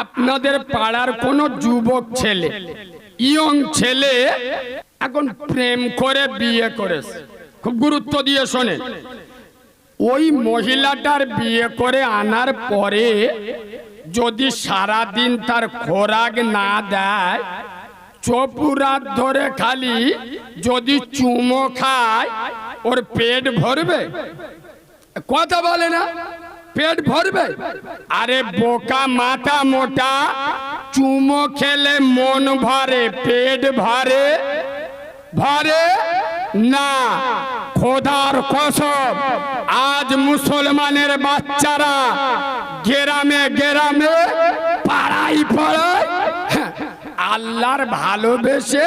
আপনাদের পাড়ার কোন যুবক ছেলে, ইয়ং ছেলে এখন প্রেম করে বিয়ে করেছে। খুব গুরুত্ব দিয়ে শোনে। ওই মহিলাটার বিয়ে করে আনার পরে যদি সারা দিন তার খোরাক না দেয় চপুরাত ধরে খালি যদি চুমো খায়, ওর পেট ভরবে। কথা বলে না? পেট ভরবে? আরে বোকা মাথা মোটা চুমো খেলে মন ভরে পেট ভরে। ভরে? না খোদার কসম আজ মুসলমানের বাচ্চারা গেরামে গেরামে পাড়াই পাড়াই হ্যাঁ, আল্লাহর ভালোবেসে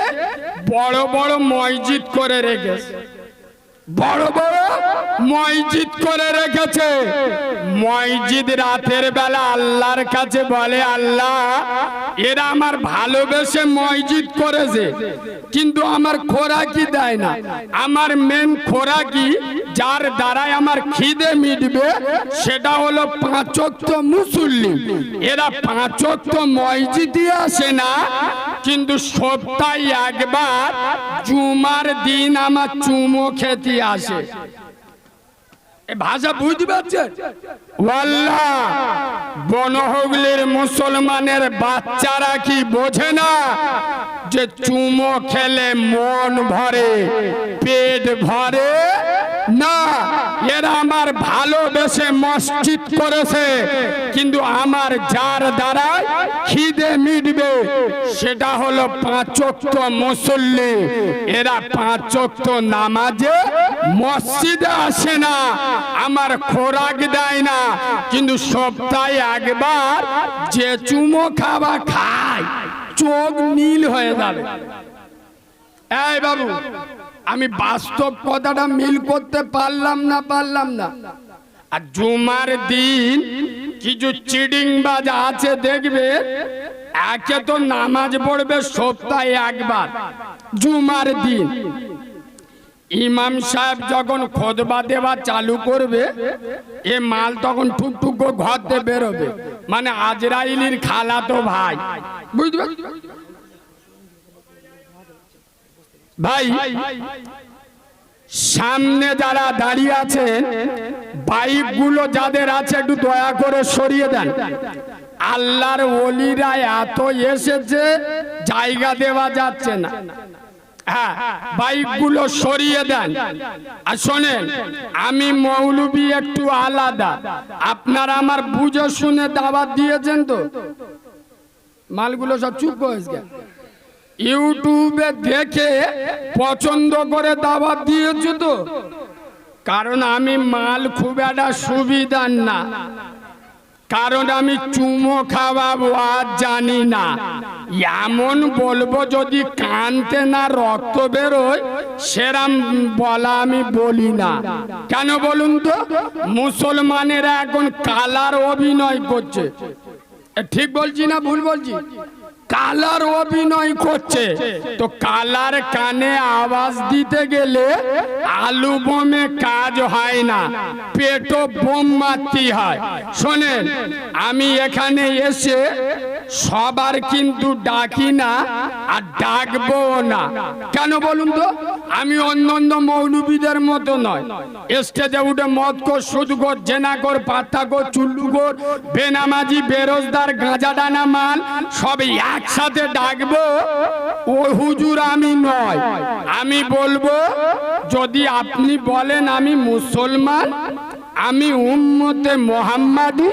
বড় বড় মসজিদ করে রেখেছে। বড় বড় মসজিদ করে রেখেছে। মসজিদ রাতের বেলা আল্লাহর কাছে বলে, আল্লাহ, এরা আমার ভালোবেসে মসজিদ করেছে, কিন্তু আমার খোরাকি দেয় না। আমার মেন খোরাকি যার দ্বারাই আমার খিদে মিটবে, সেটা হলো পাঁচক্ত মুসল্লি। এরা পাঁচক্ত মসজিদে আসে না, কিন্তু সপ্তাহে একবার জুমার দিন আমার চুমো খেতে আসে। ভাষা বুঝতে পারছেন? ওয়াল্লাহ, বনহগলির মুসলমানের বাচ্চারা কি বোঝে না যে চুমো খেলে মন ভরে, পেট ভরে? না, এরা আমার ভালোবেসে মসজিদ করেছে, কিন্তু আমার যার দ্বারা খিদে মিটবে, সেটা হলো পাঁচক্ত মুসল্লি। এরা পাঁচক্ত নামাজে মসজিদে আসে না, আমার খোরাক দেয় না, কিন্তু সপ্তাহে একবার যে চুমো খাওয়া খায়, চোখ নীল হয়ে যাবে। এই বাবু আমি বাস্তব কথাটা মিল করতে পারলাম না পারলাম না। আর জুমার দিন কিছু চিডিং চিডিংবাজ আছে, দেখবে? একে তো নামাজ পড়বে সপ্তাহে একবার। জুমার দিন। ইমাম সাহেব যখন খোদবা দেওয়া চালু করবে, এ মাল তখন টুকটুক ঘর থেকে বেরোবে। মানে আজরাইলির খালা তো ভাই। বুঝতে ভাই, সামনে যারা দাঁড়িয়ে আছেন বাইকগুলো যাদের আছে, একটু দয়া করে সরিয়ে দেন। আল্লাহর ওলিরা এত এসেছে, জায়গা দেওয়া যাচ্ছে না। হ্যাঁ বাইকগুলো সরিয়ে দেন। আর শোনেন, আমি মৌলবি একটু আলাদা। আপনারা আমার বুঝে শুনে দাওয়াত দিয়েছেন তো? মালগুলো সব চুপ হয়েছে ইউটিউবে দেখে পছন্দ করে দাওয়াত দিয়েছ তো? কারণ আমি মাল খুব একটা সুবিধার না। কারণ আমি চুমো খাওয়াবো আর জানি না। এমন বলব যদি কানতে না রক্ত বেরোয়, সেরাম বলা আমি বলি না। কেন বলুন তো? মুসলমানেরা এখন কালার অভিনয় করছে। ঠিক বলছি না ভুল বলছি? কালার অভিনয় করছে। তো কালার কানে আওয়াজ দিতে গেলে আলু বোমে কাজ হয় না পেটো বোম মারতে হয়। শোনেন, আমি এখানে এসে সবার কিন্তু ডাকি না আর ডাকবো না। কেন বলুন তো? আমি অন্য অন্য মৌলবীদের মতো নয়। স্টেজে উঠে মদ কর সুদ কর জেনা কর কর চুল্লু কর বেনামাজি, বেরোজদার গাঁজা ডানা মাল সব একসাথে ডাকবো ও হুজুর আমি নয়। আমি বলব যদি আপনি বলেন আমি মুসলমান আমি উম্মতে মোহাম্মাদি,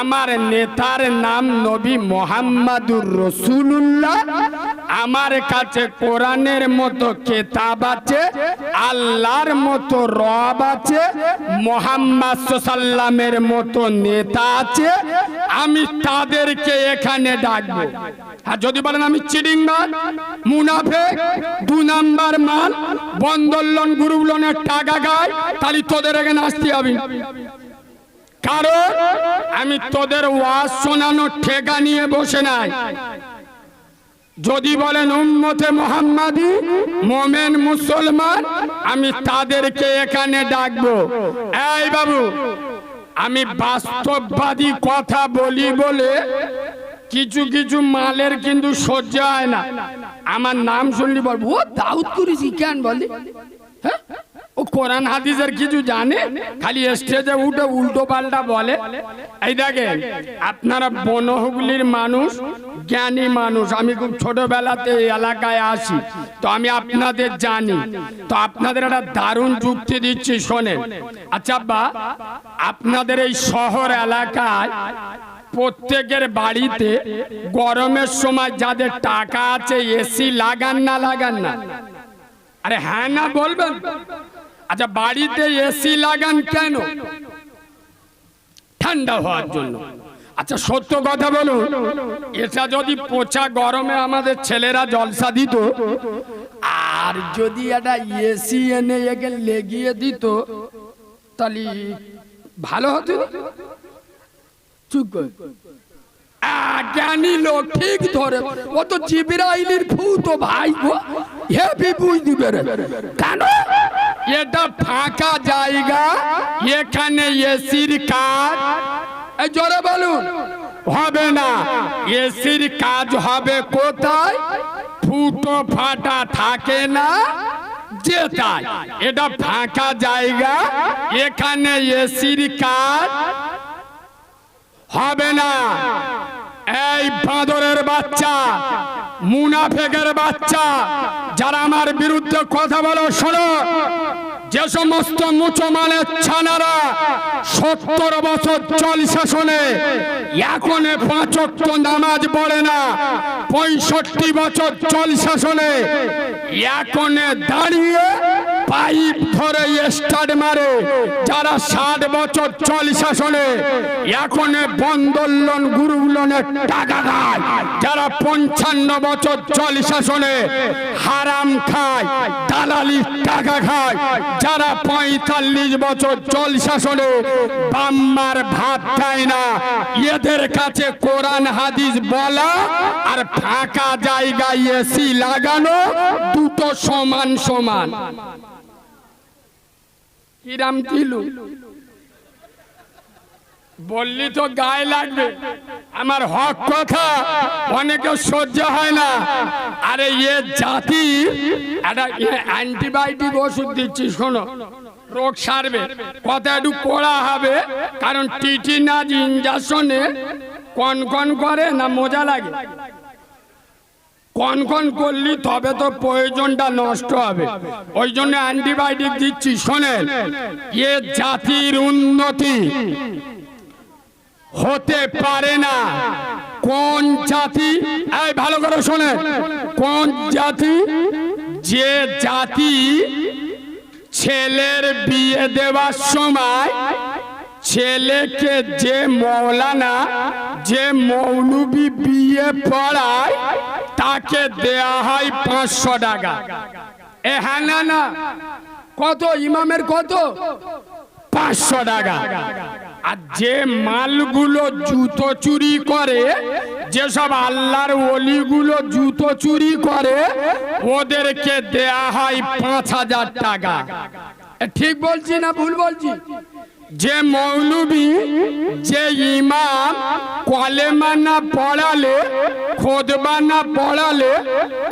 আমার নেতার নাম নবী মোহাম্মদুর রসুল্লাহ আমার কাছে কোরআনের মতো কেতাব আছে, আল্লাহর মতো রব আছে, মোহাম্মদ সাল্লামের মতো নেতা আছে, আমি তাদেরকে এখানে ডাকবো। আর যদি বলেন আমি চিডিংবাজ মুনাফে দু নাম্বার মাল বন্দর লোন গ্রুপ লোনের টাকা গায় তাহলে তোদের এখানে আসতে হবে। কারণ আমি তোদের ওয়াজ শোনানো ঠেকা নিয়ে বসে নাই। যদি বলেন উম্মতে মোহাম্মদি, মোমেন মুসলমান, আমি তাদেরকে এখানে ডাকবো। এই বাবু, আমি বাস্তববাদী কথা বলি বলে কিছু কিছু মালের কিন্তু সহ্য হয় না। আমার নাম শুনলি বলব ও দাউদ করেছি কেন বলি? হ্যাঁ? ও কোরআন হাদিসের কিছু জানে? খালি স্টেজে উঠে উল্টো পাল্টা বলে। এই দেখেন, আপনারা বনহুগলির মানুষ, জ্ঞানী মানুষ। আমি খুব ছোটবেলাতে এই এলাকায় আসি, তো আমি আপনাদের জানি। তো আপনাদের একটা দারুণ যুক্তি দিচ্ছি, শোনেন। আচ্ছা বা আপনাদের এই শহর এলাকায় প্রত্যেকের বাড়িতে গরমের সময় যাদের টাকা আছে, এসি লাগান না লাগান না? আরে হ্যাঁ না, বলবেন। আচ্ছা বাড়িতে এসি লাগান কেন? ঠান্ডা হওয়ার জন্য। আচ্ছা সত্য কথা বলুন, এটা যদি পচা গরমে আমাদের ছেলেরা জলসা দিত, আর যদি একটা এসি এনে একে লেগিয়ে দিত, তাহলে ভালো হতো? ঠিক ধরে, ও তো ফু তো ভাই গো। হেভি বুঝ দিবে রে কেন? এটা ফাঁকা জায়গা এখানে এসির কাজ জোরে বলুন হবে না এসির কাজ হবে কোথায় ফুটো ফাটা থাকে না যেটাই এটা ফাঁকা জায়গা এখানে এসির কাজ হবে না এই বাঁদরের বাচ্চা মুনাফেকের বাচ্চা, যারা আমার বিরুদ্ধে কথা বলো, শোনো। যে সমস্ত মুসলমানের ছানারা সত্তর বছর চল শাসনে এখন পাঁচক্ত নামাজ পড়ে না, পঁয়ষট্টি বছর চল শাসনে এখন দাঁড়িয়ে পাইপ ধরে স্টার্ট মারে। যারা ষাট বছর চল শাসনে এখন বন্দর লোন গুরু লোনের টাকা খায়। যারা পঞ্চান্ন বছর চল শাসনে হারাম খায় দালালি টাকা খায়। যারা পঁয়তাল্লিশ বছর চল শাসনে বাম্মার ভাত খায় না। এদের কাছে কোরআন, হাদিস বলা আর ফাঁকা জায়গায় এসি লাগানো দুটো সমান সমান। কিরাম কিলু বললি তো গায়ে লাগবে। আমার হক কথা অনেকে সহ্য হয় না। আরে এ জাতি, একটা অ্যান্টিবায়োটিক ওষুধ দিচ্ছি, শোনো। রোগ সারবে। কথা একটু কড়া হবে, কারণ টিটিনাজ ইঞ্জেকশনে কন কন করে না মজা লাগে। কন কন করলি তবে তো প্রয়োজনটা নষ্ট হবে। ওই জন্য অ্যান্টিবায়োটিক দিচ্ছি, শোনেন। এ জাতির উন্নতি হতে পারে না। কোন জাতি, এই ভালো করে শোনেন, কোন জাতি যে জাতি ছেলের বিয়ে দেওয়ার সময় ছেলেকে যে মৌলানা, যে মৌলবি বিয়ে পড়ায় তাকে দেয়া হয় পাঁচশো টাকা। এ হ্যাঁ না না। কত? ইমামের কত? পাঁচশো টাকা। আর যে মালগুলো জুতো চুরি করে, যেসব আল্লাহর অলিগুলো জুতো চুরি করে, ওদেরকে দেয়া হয় পাঁচ হাজার টাকা। ঠিক বলছি না ভুল বলছি? যে মৌলবি, যে ইমাম কলেমা না পড়ালে, খোদবা না পড়ালে,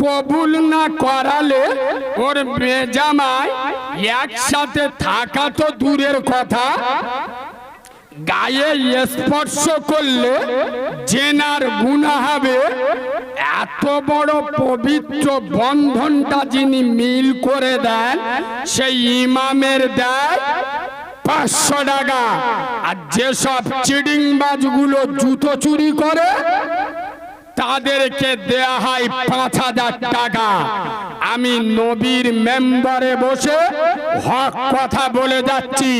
কবুল না করালে, ওর বেজামায় একসাথে থাকা তো দূরের কথা। গায়ে স্পর্শ করলে জেনার গুণা হবে। এত বড় পবিত্র বন্ধনটা যিনি মিল করে দেন, সেই ইমামের দেয় পাঁচশো টাকা। আর যেসব চিডিং বাজগুলো জুতো চুরি করে, তাদেরকে দেয়া হয় পাঁচ হাজার টাকা। আমি নবীর মেম্বারে বসে হক কথা বলে যাচ্ছি।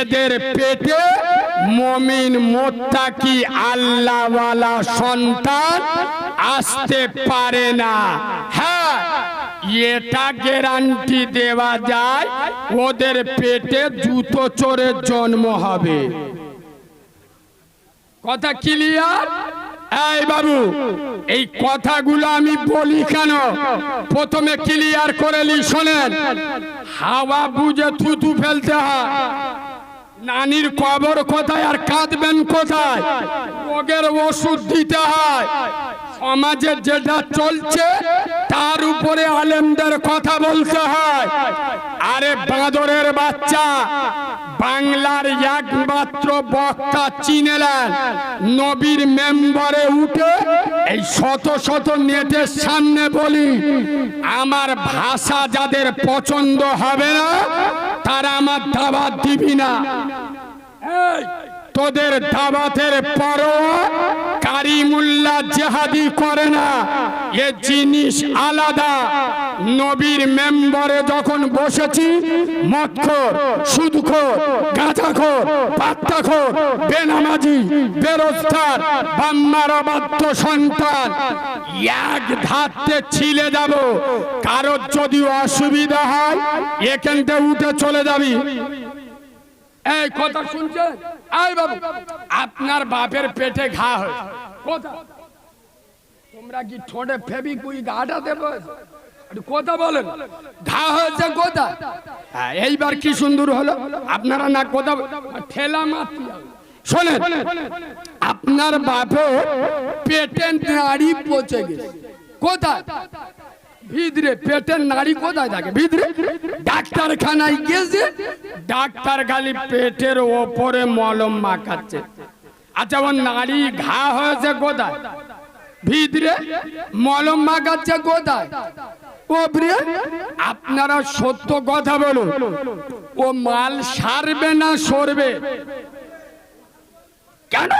এদের পেটে মমিন মোত্তাকি আল্লাহওয়ালা সন্তান আসতে পারে না। হ্যাঁ এটা গ্যারান্টি দেওয়া যায়, ওদের পেটে জুতো চোরের জন্ম হবে। কথা ক্লিয়ার এই বাবু, এই কথাগুলো আমি বলি কেন? প্রথমে ক্লিয়ার করে নি, শোনেন। হাওয়া বুঝে থুতু ফেলতে হয়। নানির কবর কোথায় আর কাঁদবেন কোথায়? রোগের ওষুধ দিতে হয়। সমাজে যেটা চলছে, তার উপরে আলেমদের কথা বলতে হয়। আরে বাঁদরের বাচ্চা, বাংলার একমাত্র বক্তা চিনেলেন। নবীর মেম্বারে উঠে এই শত শত নেটের সামনে বলি, আমার ভাষা যাদের পছন্দ হবে না, তারা আমার দাবাত দিবি না। তোদের দাবাতের পরোয়া কারিমুল্লা জেহাদি করে না। এ জিনিস আলাদা। নবীর মেম্বারে যখন বসেছি মক্ষর সুদখোর, গাঁজাখোর, পাত্তাখোর, বেনামাজি, বেরোজগার বাম্মারাবাদ্য সন্তান, এক ধারতে ছিলে যাব। কারোর যদি অসুবিধা হয়, এখান থেকে উঠে চলে যাবি। এই কথা শুনছেন? এই বাবু আপনার বাপের পেটে ঘা কথা। তোমরা কি ঠোঁটে ফেবিকুই গাটা দেবে? কথা বলেন। ঘা হয়েছে কোথা? হ্যাঁ, এইবার কি সুন্দর হলো? আপনারা না কথা? ঠেলা মারতে শোনেন আপনার বাপে পেটে নাড়ি পচে গেছে। কোথায়? ভিতরে পেটের নাড়ি কোথায় থাকে? ভিতরে? ডাক্তারখানায় গেছে, ডাক্তার খালি পেটের ওপরে মলম মাখাচ্ছে। আচ্ছা ওর নাড়ি ঘা হয়েছে কোথায়? ভিতরে মলম মাখাচ্ছে কোথায়? ওপরে? আপনারা সত্য কথা বলুন। ও মাল সারবে না সরবে? কেন?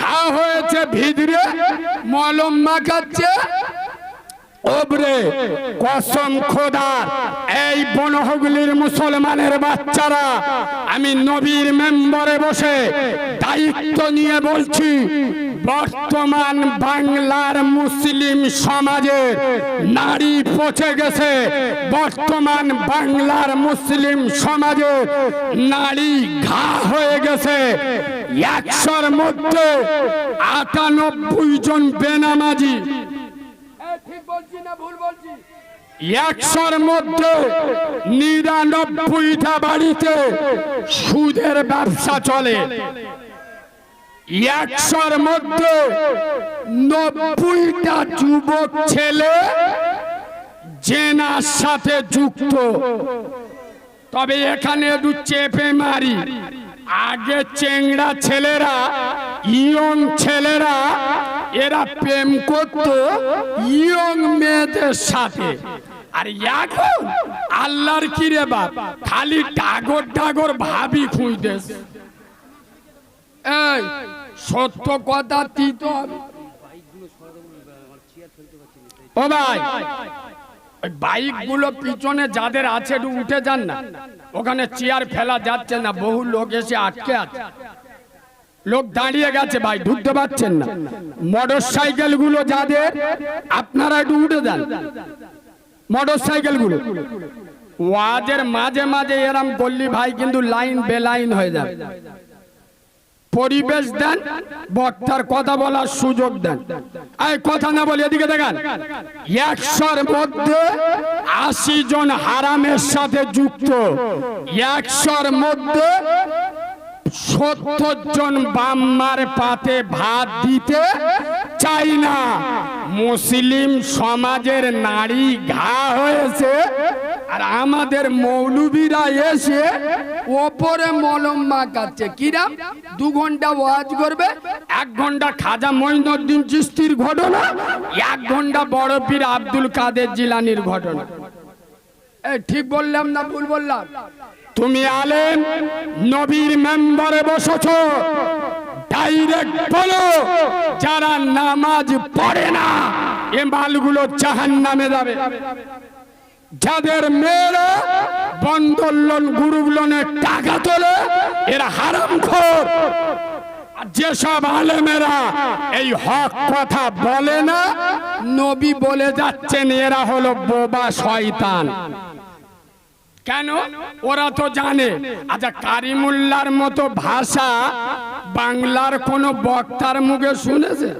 ঘা হয়েছে, ভিতরে মলম মাখাচ্ছে ওবরে, কসম খোদার এই বনহগুলির মুসলমানের বাচ্চারা, আমি নবীর মেম্বারে বসে দায়িত্ব নিয়ে বলছি, বর্তমান বাংলার মুসলিম সমাজে নারী পচে গেছে। বর্তমান বাংলার মুসলিম সমাজে নারী ঘা হয়ে গেছে। একশোর মধ্যে আটানব্বই জন বেনামাজি ঠিক বলছি না ভুল বলছি একশোর মধ্যে নিরানব্বইটা বাড়িতে সুদের ব্যবসা চলে। একশোর মধ্যে নব্বইটা যুবক ছেলে জেনার সাথে যুক্ত। তবে এখানে একটু চেপে মারি। আগে চেংড়া ছেলেরা, ইয়ং ছেলেরা এরা প্রেম করত ইয়ং মেয়েদের সাথে। আর এখন আল্লাহর কি রে বাপ, খালি টাগর টাগর ভাবি খুঁজতেস এই, সত্য কথা তিত। ও ভাই বাইকগুলো পিছনে যাদের আছে উঠে যান না। ওখানে চেয়ার ফেলা যাচ্ছে না, বহু লোক এসে আটকে আছে। লোক দাঁড়িয়ে গেছে ভাই, ঢুকতে পারছেন না। মোটর সাইকেলগুলো যাদের, আপনারা একটু উঠে যান। মোটর সাইকেলগুলো ওয়াজের মাঝে মাঝে এরম করলি ভাই, কিন্তু লাইন বেলাইন হয়ে যাবে পরিবেশ দেন, বক্তার কথা বলার সুযোগ দেন। এই কথা না বলি এদিকে দেখেন। একশোর মধ্যে আশি জন হারামের সাথে যুক্ত। একশোর মধ্যে সত্তর বাম্মার পাতে ভাত দিতে চাই না। মুসলিম সমাজের নারী ঘা হয়েছে আর আমাদের মৌলবীরা এসে ওপরে মলম মাখাচ্ছে। কিরাম দু ঘণ্টা ওয়াজ করবে, এক ঘণ্টা খাজা মঈনুদ্দিন চিস্তির ঘটনা, এক ঘণ্টা বড় পীর আব্দুল কাদের জিলানির ঘটনা। ঠিক বললাম না ভুল বললাম? তুমি আলেম, নবীর মেম্বারে বসেছ। ডাইরেক্ট বলো, যারা নামাজ পড়ে না, এ মালগুলো জাহান নামে যাবে। যাদের মেয়েরা বন্ধন লোন টাকা তোলে, এরা হারাম খোর। যেসব আলেমেরা এই হক কথা বলে না, নবী বলে যাচ্ছেন, এরা হলো বোবা শয়তান। কেন? ওরা তো জানে। আচ্ছা কারিমুল্লার মতো ভাষা বাংলার কোন বক্তার মুখে শুনেছে?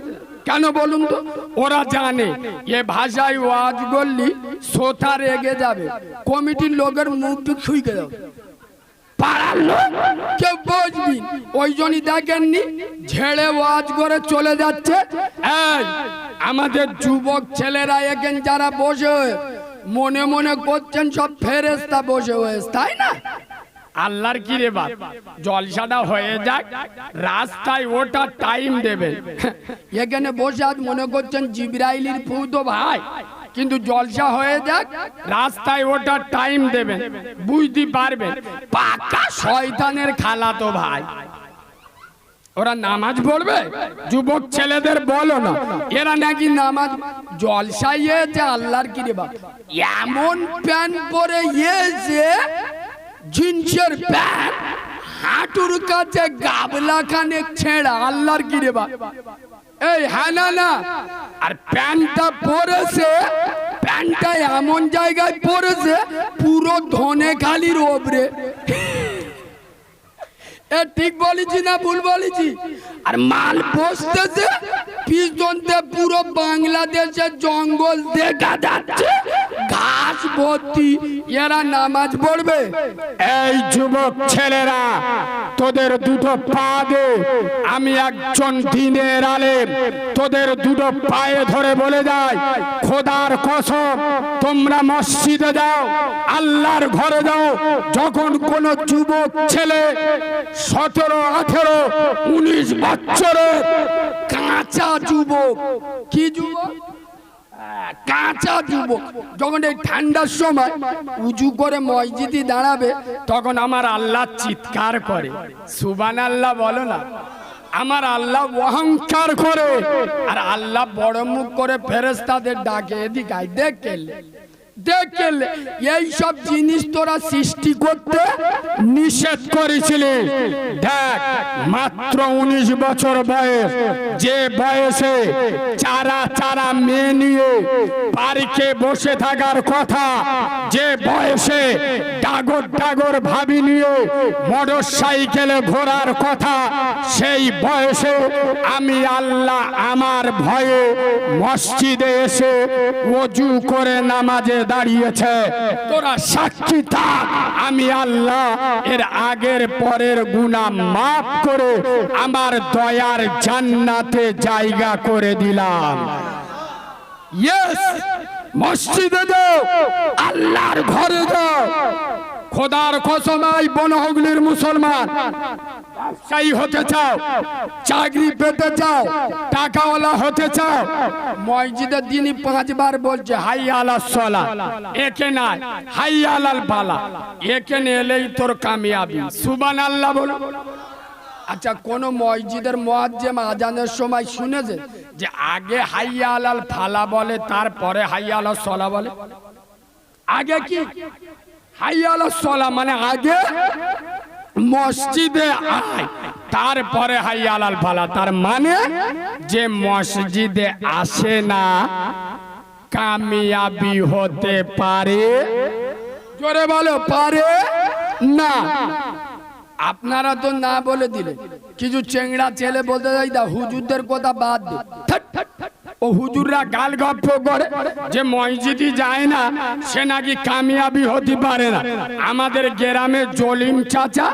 কেন বলুন তো? ওরা জানে। এ ভাষায় ওয়াজ করলি শ্রোতা রেগে যাবে। কমিটির লোকের মুখ টুক শুইকে যাবে। পাড়ার লোক, কেউ ওই জন্যই দেখেননি ওয়াজ করে চলে যাচ্ছে। আমাদের যুবক ছেলেরা এখানে যারা বসে মনে মনে করছেন সব ফেরেস্তা বসে হয়েছে তাই না? আল্লাহর কি রে বাপ? জলসাটা হয়ে যাক রাস্তায় ওটা টাইম দেবে। এখানে বসে আজ মনে করছেন জিব্রাইলির ফু তো ভাই। কিন্তু জলসা হয়ে যাক রাস্তায় ওটা টাইম দেবেন বুঝতে পারবেন পাকা শয়তানের খালা তো ভাই। ওরা নামাজ পড়বে? যুবক ছেলেদের বলো না। এরা নাকি নামাজ জলসাইয়েছে আল্লাহর কি রে বাপ? এমন প্যান্ট পরে ইয়েছে জিন্সের প্যান্ট, হাঁটুর কাছে গাবলা খানে ছেঁড়া, আল্লাহর কি রে বাপ? এই হ্যাঁ না আর প্যান্টটা পরেছে, প্যান্টটা এমন জায়গায় পরেছে, পুরো ধনে খালির ওপরে। এ, ঠিক বলেছি না ভুল বলেছি? আর মাল বসতেছে পিছনতে পুরো বাংলাদেশের জঙ্গল দেখা যাচ্ছে। ঘাস ভর্তি, এরা নামাজ পড়বে। এই যুবক ছেলেরা, তোদের দুটো পা দে। আমি একজন দিনের আলেম, তোদের দুটো পায়ে ধরে বলে যায় খোদার কসম, তোমরা মসজিদে যাও, আল্লাহর ঘরে যাও। যখন কোন যুবক ছেলে সতেরো, আঠেরো, উনিশ বছরের কাঁচা যুবক, কি যুবক? কাঁচা যুবক। যখন এই ঠান্ডার সময় উজু করে মসজিদে দাঁড়াবে, তখন আমার আল্লাহ চিৎকার করে। সুবান আল্লাহ বলো না। আমার আল্লাহ অহংকার করে। আর আল্লাহ বড় মুখ করে ফেরেস্তাদের ডাকে এদিকে দেখ দেখে এই সব জিনিস তোরা সৃষ্টি করতে নিষেধ করেছিলি। দেখ, মাত্র উনিশ বছর বয়স। যে বয়সে চারা চারা মেয়ে নিয়ে পার্কে বসে থাকার কথা, যে বয়সে ডাগর ডাগর ভাবি নিয়ে মোটর সাইকেলে ঘোরার কথা, সেই বয়সে আমি আল্লাহ আমার ভয়ে মসজিদে এসে অজু করে নামাজে দাঁড়িয়েছে। তোরা সাক্ষী থাক, আমি আল্লাহ এর আগের পরের গুণা মাফ করে আমার দয়ার জান্নাতে জায়গা করে দিলাম। মসজিদে যাও, আল্লাহর ঘরে যাও। খোদার কসমাই বনহগলির মুসলমান। ব্যবসায়ী হতে চাও, চাকরি পেতে চাও, টাকাওয়ালা হতে চাও, মসজিদের দিনই পাঁচবার বলছে, হাই আলা সলা একে নাই, হাই আলাল পালা একে এলেই তোর কামিয়াবি। সুবান আল্লাহ বল। আচ্ছা কোন মসজিদের মোয়াজ্জেম আজানের সময় শুনেছে যে আগে হাইয়া আলাল ফালা বলে, তারপরে হাইয়া আলাল সলা বলে? আগে কি? হাইয়া আলাল সলা মানে আগে মসজিদে আয়, তারপরে হাইয়া আলাল ফালা। তার মানে যে মসজিদে আসে না, কামিয়াবি হতে পারে, জোরে বলো, পারে না। আপনারা তো না বলে দিলে, কিছু চেংড়া ছেলে বলতে যাই দা হুজুরদের কথা বাদ দে। ও হুজুররা গাল গপ্প করে যে মসজিদই যায় না, সে নাকি কামিয়াবি হতে পারে না। আমাদের গ্রামে জলিম চাচা,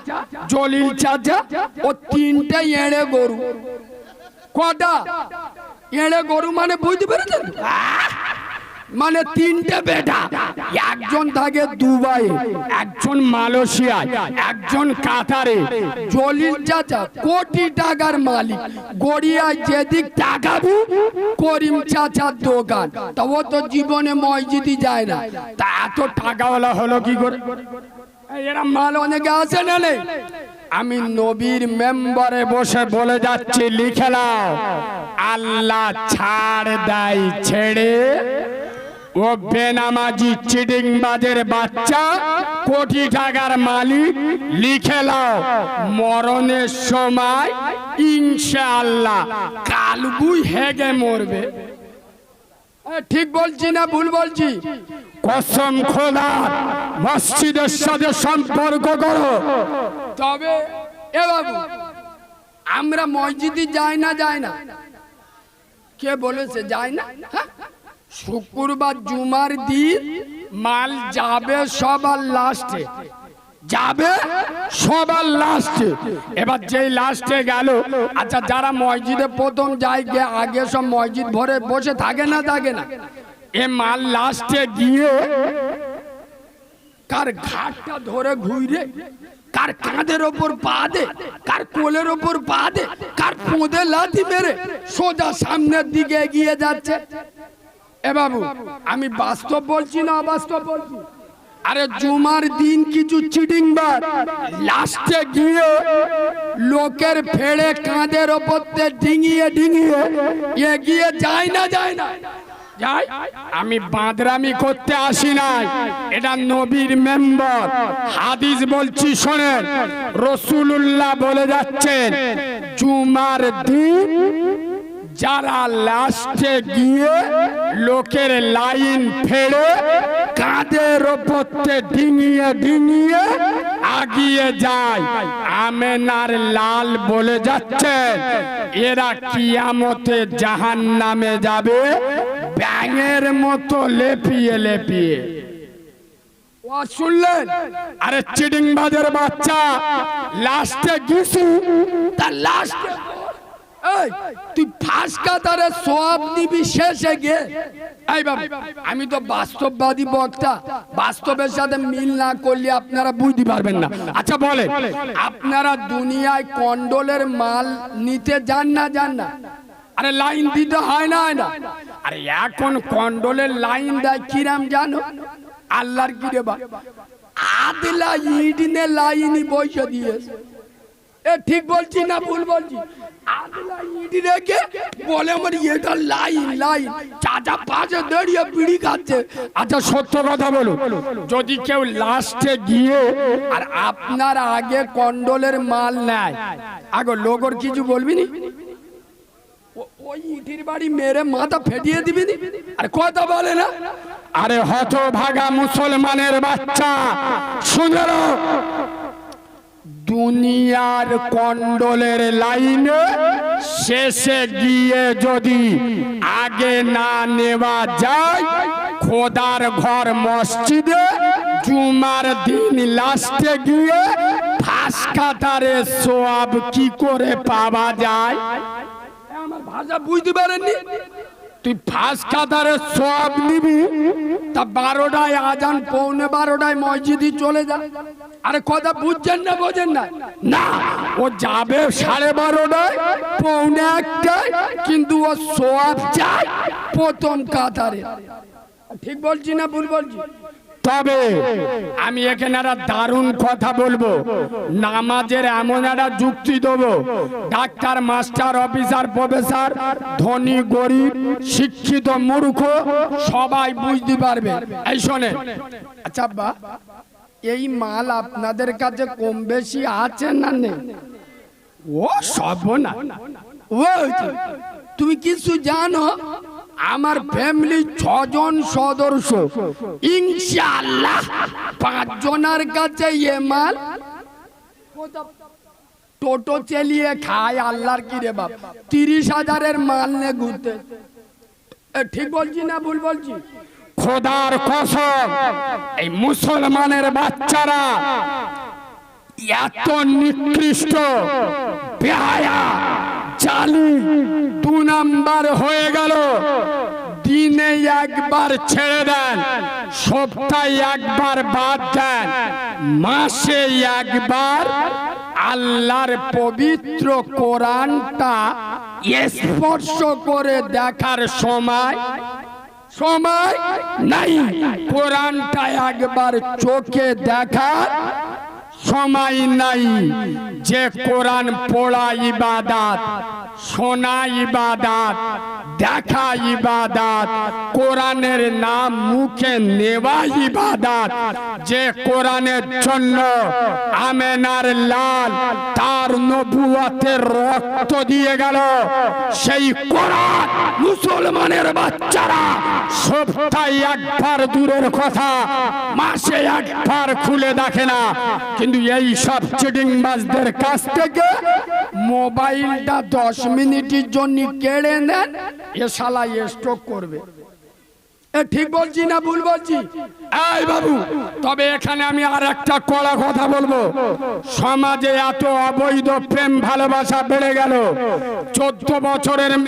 জলিল চাচা ও তিনটে এড়ে গরু। কটা? এড়ে গরু মানে বুঝতে পেরেছেন! মানে তিনটে বেটা। একজন থাকে দুবাই, একজন মালয়েশিয়ায় একজন কাতারে। জলিল চাচা, কোটি টাকার মালিক। গড়িয়ায় যেদিক টাকাবু করিম চাচার দোকান। তা ও তো জীবনে মসজিদই যায় না। তা এত টাকাওয়ালা হলো কি করে? এরা মাল অনেকে আছে না আমি নবীর মেম্বারে বসে বলে যাচ্ছি, লিখে নাও। আল্লাহ ছাড় দেয় ছেড়ে ও বেনামাজি চিটিং বাজের বাচ্চা, কোটি টাকার মালিক, লিখে লাও মরণের সময় ইনশাআল্লাহ, কালবুই হেগে মরবে। ঠিক বলছি না ভুল বলছি? কসম খোদা, মসজিদের সাথে সম্পর্ক করো। তবে এ বাবু, আমরা মসজিদে যাই না যাই না। কে বলেছে যায় না? হ্যাঁ? শুক্রবার জুমার দিন মাল যাবে সবার লাস্টে। যাবে সবার লাস্টে। এবার যেই লাস্টে গেল আচ্ছা যারা মসজিদে প্রথম যায় গিয়ে আগে সব মসজিদ ভরে বসে থাকে না থাকে না? এ মাল লাস্টে গিয়ে কার ঘাটটা ধরে ঘুরে, কার কাঁধের ওপর পা দে, কার কোলের ওপর পা দে, কার পোঁদে লাথি মেরে সোজা সামনের দিকে এগিয়ে যাচ্ছে। এ বাবু, আমি বাস্তব বলছি না অবাস্তব বলছি? আরে জুমার দিন কিছু চিটিং বার। লাস্টে গিয়ে লোকের ফেড়ে কাঁধের ওপর ডিঙিয়ে ডিঙিয়ে এগিয়ে যায় না যায় না। আমি বাঁদরামি করতে আসি নাই। এটা নবীর মেম্বার। হাদিস বলছি, শোনেন। রসুলুল্লাহ বলে যাচ্ছেন, জুমার দিন যারা লাস্টে গিয়ে লোকের লাইন ফেড়ে কাঁধের ওপরতে ডিঙিয়ে ডিঙিয়ে আগিয়ে যায়। আমেনার লাল বলে যাচ্ছেন এরা কিয়ামতে জাহান নামে যাবে, ব্যাঙের মতো লেপিয়ে লেপিয়ে। শুনলেন? আরে চিডিং বাজের বাচ্চা লাস্টে গিসু তার লাস্টে তুই ফাঁস কাতারে সব নিবি শেষে গে এই বাবা, আমি তো বাস্তববাদী বক্তা। বাস্তবের সাথে মিল না করলে আপনারা বুঝতে পারবেন না। আচ্ছা বলে আপনারা দুনিয়ায় কন্ডলের মাল নিতে যান না যান না? আরে, লাইন দিতে হয় না হয় না। আরে, এখন কন্ডলের লাইন দেয় কিরাম জানো? আল্লাহর কি রে বা? আদলা ইডিনে লাইনই বসে দিয়েছে। এ, ঠিক বলছি না, ভুল বলছি? পাশে দাঁড়িয়ে আচ্ছা সত্য কথা যদি কেউ লাস্টে গিয়ে আর আপনার আগে কন্ডলের মাল নেয়, আগে লোকর কিছু বলবি নি? ওই ইটির বাড়ি মেরে মাথা ফেটিয়ে দিবি আর কথা বলে না? আরে হত ভাগা মুসলমানের বাচ্চা, শুনে দুনিয়ার কন্ডলের লাইনে শেষে গিয়ে যদি আগে না নেওয়া যায়, খোদার ঘর মসজিদে জুমার দিন লাস্টে গিয়ে ফাঁস কাতারে সোয়াব কি করে পাওয়া যায়? আমার ভাষা বুঝতে পারেননি? তুই ফার্স্ট কাতারে সব নিবি, তা বারোটায় আজান, পৌনে বারোটায় মসজিদে চলে যা। আরে কথা বুঝছেন না, বোঝেন না? না, ও যাবে সাড়ে বারোটায়, পৌনে একটায়, কিন্তু ও সব চায় প্রথম কাতারে ঠিক বলছি না ভুল বলছি? তবে আমি এখানে একটা দারুণ কথা বলব। নামাজের এমন একটা যুক্তি দেবো। ডাক্তার, মাস্টার, অফিসার, প্রফেসর, ধনী, গরিব, শিক্ষিত, মূর্খ, সবাই বুঝতে পারবে। এই শোনে। আচ্ছা বা এই মাল আপনাদের কাছে কম বেশি আছে না নেই? ও সব না ও তুমি কিছু জানো? আমার ফ্যামিলি ছজন সদস্য। ইনশাআল্লাহ পাঁচ জনের কাছে এ মাল। টোটো চালিয়ে খায় আল্লাহর কি রে বাপ। তিরিশ হাজারের মাল নে ঘুরতে। এ, ঠিক বলছি না ভুল বলছি? খোদার কসম এই মুসলমানের বাচ্চারা এত নিকৃষ্ট বেহায়া। চালু দু নাম্বার হয়ে গেল। দিনে একবার ছেড়ে দেন, সপ্তাহে একবার বাদ দেন, মাসে একবার আল্লাহর পবিত্র কোরআনটা স্পর্শ করে দেখার সময় সময় নাই। কোরআনটা একবার চোখে দেখার সময় নাই যে কোরআন পড়া ইবাদাত, শোনা ইবাদাত, দেখা ইবাদাত, কোরআনের নাম মুখে নেওয়া ইবাদাত, যে কোরআনের জন্য আমেনার লাল তার নবুয়াতের রক্ত দিয়ে গেল, সেই কোরআন মুসলমানের বাচ্চারা সপ্তাহে একবার দূরের কথা, মাসে একবার খুলে দেখে না, কিন্তু এই সব চিটিং বাজদের কাছ থেকে মোবাইলটা দশ মিনিটের জন্য কেড়ে নেন, এ শালা স্ট্রোক করবে। ঠিক বলছি না ভুল বলছি? এই বাবু, তবে এখানে আমি আর একটা কড়া কথা বলব। সমাজে এত অবৈধ প্রেম ভালোবাসা বেড়ে গেল। চোদ্দ বছরের